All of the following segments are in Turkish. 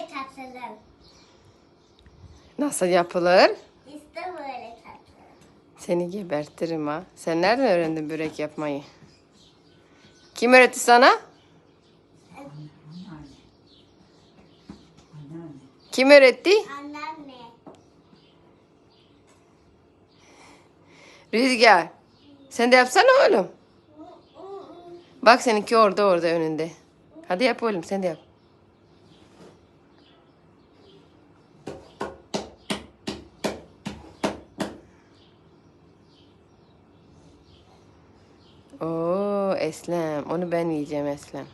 böyle tatlım. Nasıl yapılır? İşte böyle tatlım. Seni gebertirim ha. Sen nereden öğrendin börek yapmayı? Kim öğretti sana? Kim öğretti? Anneanne. Rüzgar. Sen de yapsana oğlum. Bak seninki orada orada önünde. Hadi yap oğlum sen de yap. Oo Eslem. Onu ben yiyeceğim Eslem.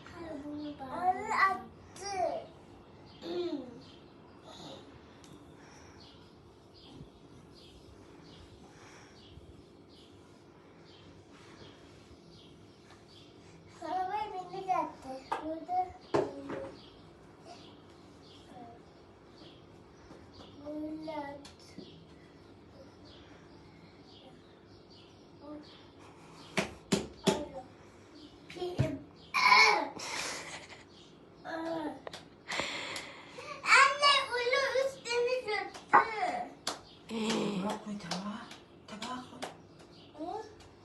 Onu attı. Arabayı beni de attı. Burada. Böyle attı. Pim. Anne bunu üstüne döktü.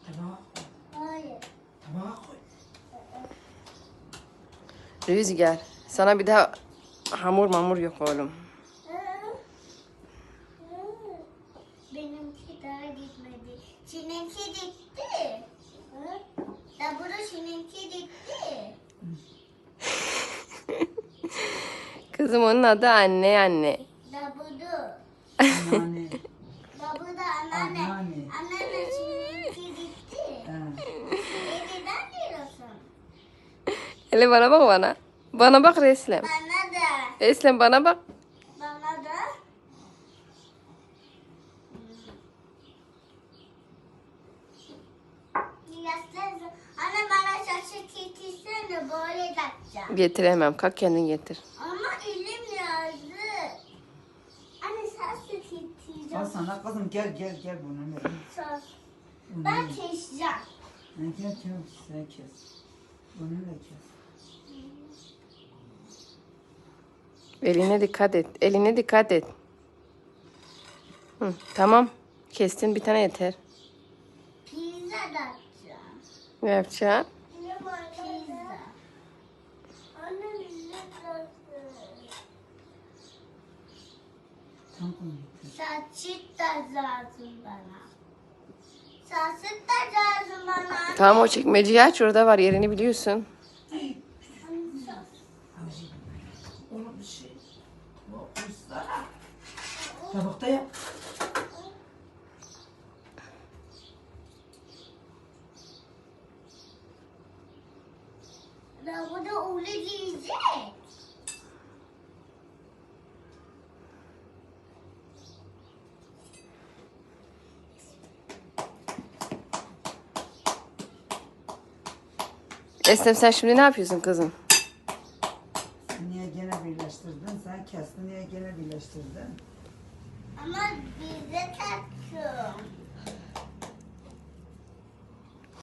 Tabağa koy. Hayır. Tabağa koy. Rüzgar. Sana bir daha hamur mamur yok oğlum. Benimki daha gitmedi. Seninki gitti. Da bunu seninki gitti. Kızım onun adı anne anne. Da bunu. Anneanne. Da bu da anneanne. Anneanne. Anneanne seninki gitti. Ha. Neden diyorsun? Hele bana bak bana. Bana bak Eslem. Bana da. Eslem bana bak. Bana da. Anne bana şaşı titişsene böyle takacağım. Getiremem. Kalk kendin getir. Ama elim yazdı. Anne şaşı Al sana kızım gel gel gel bunu ver. Şaş. Ben keseceğim. Ha, Gel gel sen kes. Bunu da kes. Eline dikkat et. Eline dikkat et. Hı, tamam. Kestin bir tane yeter. Pizza da atacağım. Ne yapacaksın? Pizza. Anne bize Getir. Saçık da lazım bana. Saçık da lazım bana. Tamam o çekmeceyi aç. Orada var yerini biliyorsun. Şey. Tabakta yap. Da bu da öyle diyecek. Eslem sen şimdi ne yapıyorsun kızım? Niye gene birleştirdin? Sen kestin niye gene birleştirdin? Ama bize taktım.